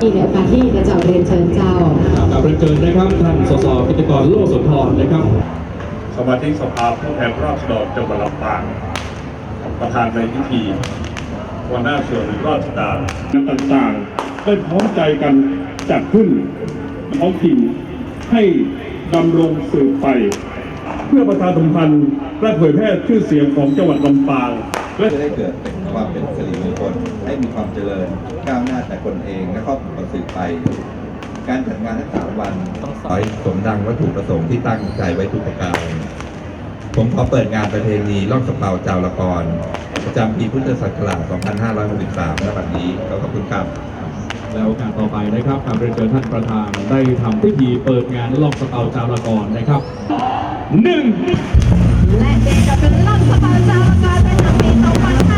ที่ในโอกาสที่จะเจ้าเรียนเชิญเจ้ากับเรียนเชิญนะครับท่านสสกิตกรโลสุนทรนะครับ สมาชิกสภาผู้แทนราษฎรจังหวัดลำปางประธานในพิธีหัวหน้าส่วนราชการต่างๆ ได้พร้อมใจกันจัดขึ้นท้องถิ่นให้ดำรงสืบไป เพื่อประชาสัมพันธ์และเผยแพร่ชื่อเสียงของจังหวัดลำปางและจะได้เกิดเป็น ความเป็นสิริมงคลให้มีความเจริญก้าวหน้าแต่ตนเองและครอบครัวสืบไป การจัดงานทั้งสามวันต้องสอยสมดังวัตถุประสงค์ที่ตั้งใจไว้ทุกประการ ผมขอเปิดงานประเพณีล่องสะเปาเจ้าละกรประจำปีพุทธศักราช 2563ณบัดนี้ขอขอบคุณครับแล้วโอกาสต่อไปนะครับกับเรียนเชิญท่านประธานได้ทำพิธีเปิดงานลอกสเตาจาวละกรนะครับหนึ่งและเด็กกับเป็นล่องสะเปาเจ้าการเป็นทำปี2563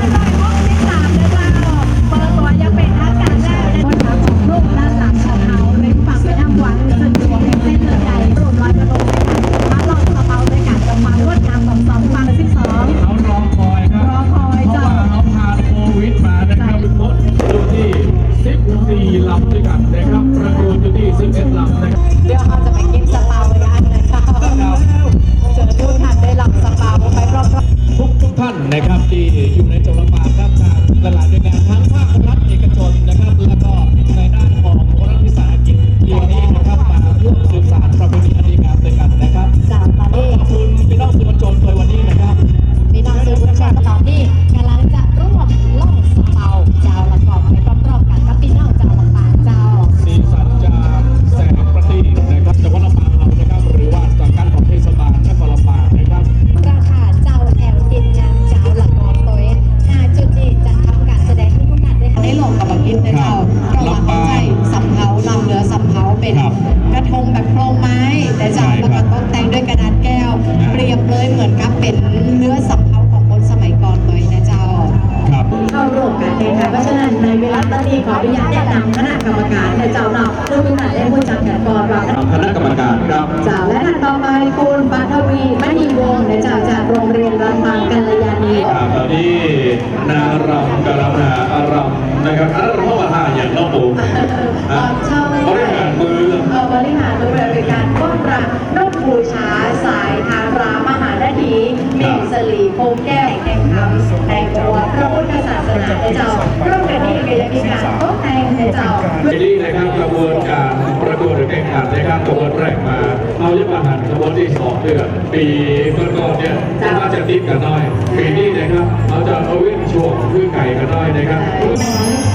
นะครับที่อยู่ใน ครับ กระทงแบบโครงไม้ แต่เจ้าใช่แล้วครัก็บตกแต่งด้วยกระดาษแก้ว เปรียบเลยเหมือนกับเป็นเนื้อสำเภาของคนสมัยก่อนเลยนะเจ้าครับเข้าร่วมการแข่งขันเพราะฉะนั้นในเวลาตอนนี้ขออนุญาตแนะนำคณะกรรมการและเจ้าเนาะทุกท่านได้ผู้จัดการก่อนว่าคณะกรรมการครับเจ้าและท่านต่อไป ลีโพงแก้วแข่งคำแต่งตัวพระพุทธศาสนาในเจ้าร่วมกันนี้ก็ยังมีการโต๊ะแตงในเจ้าทีนี้นะครับกระบวนการประกวดหรือแข่งขันนะครับกระบวนแรกมาเอายมาหันกระบวนที่สองเดือนปีก่อนๆเนี่ยน่าจะติดกันน้อยปีนี้นะครับเราจะเอาวิ่งช่วงพื้นไก่กันน้อยนะครับ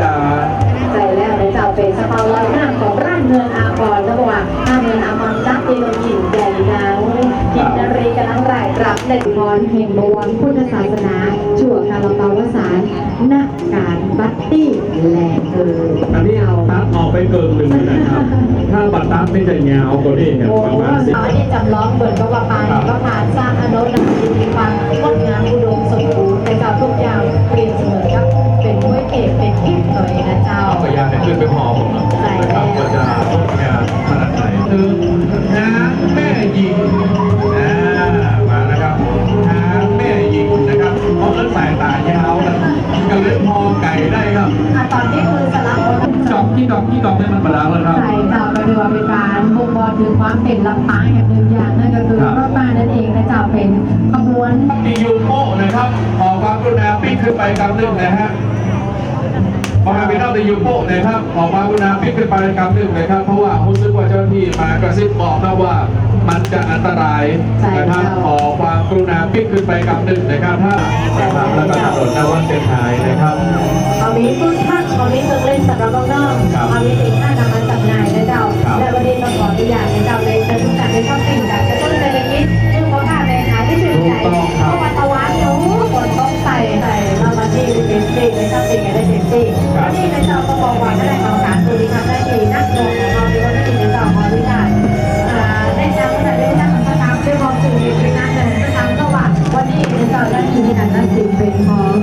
จ้าใจแล้วในเจ้าเป็นสปาลอยหน้าของร่างเงินอาภรณ์นะบอกว่าถ้าเงินอาภรณ์จักตีลงหินใหญ่นางกินนรีกำลังรายรับในพรแห่งบวรพุทธศาสนา ชั่วคาราเปาวสารนักการบัตตี้แหลกเอออันนี้เอาตัดออกไปเกินหนึ่งนะครับ ถ้าบัตรตัดไม่จะยาวกว่านี้ครับโอ้ประมาณสิบอันนี้จำลองเหมือนกับว่าไปก็ นาดไหนคือหาแม่หญิงอ่ามานะครับหาแม่หญิงนะครับเพราะเอิ้นสายตายาวนะก็เลยมองไก่ได้ครับอะตอนนี้คือสลับคนจอกที่ดอกที่ดอกให้มันมาแล้วนะครับใช่เจ้าก็เรียกว่าเป็นการบ่งบอกถึงความเป็นลำปางอย่างหนึ่งอย่างนั่นก็คือครับรถมานั่นเองนะเจ้าเป็นขบวน มียูโป้นะครับขอความกรุณาปิ้งขึ้นไปกำหนึ่งนะฮะ พอมาเป็นเล่าในยูโป้นะครับขอความกรุณาปิ้งขึ้นไปกำหนึ่งนะครับ เพราะว่ารู้สึกว่าเจ้าหน้าที่มากระซิบบอกนะว่ามันจะอันตรายนะครับขอความกรุณาปิ้งขึ้นไปกำหนึ่งนะครับถ้านะครับแล้วก็ถนนหน้าวัดเชียงรายนะครับเอามีตู้ทักเอามีเครื่องเล่นสำหรับน้องๆครับเอามีสินค้านำมาจำหน่ายนะเจ้าครับและวันนี้ต้องขออนุญาต Oh.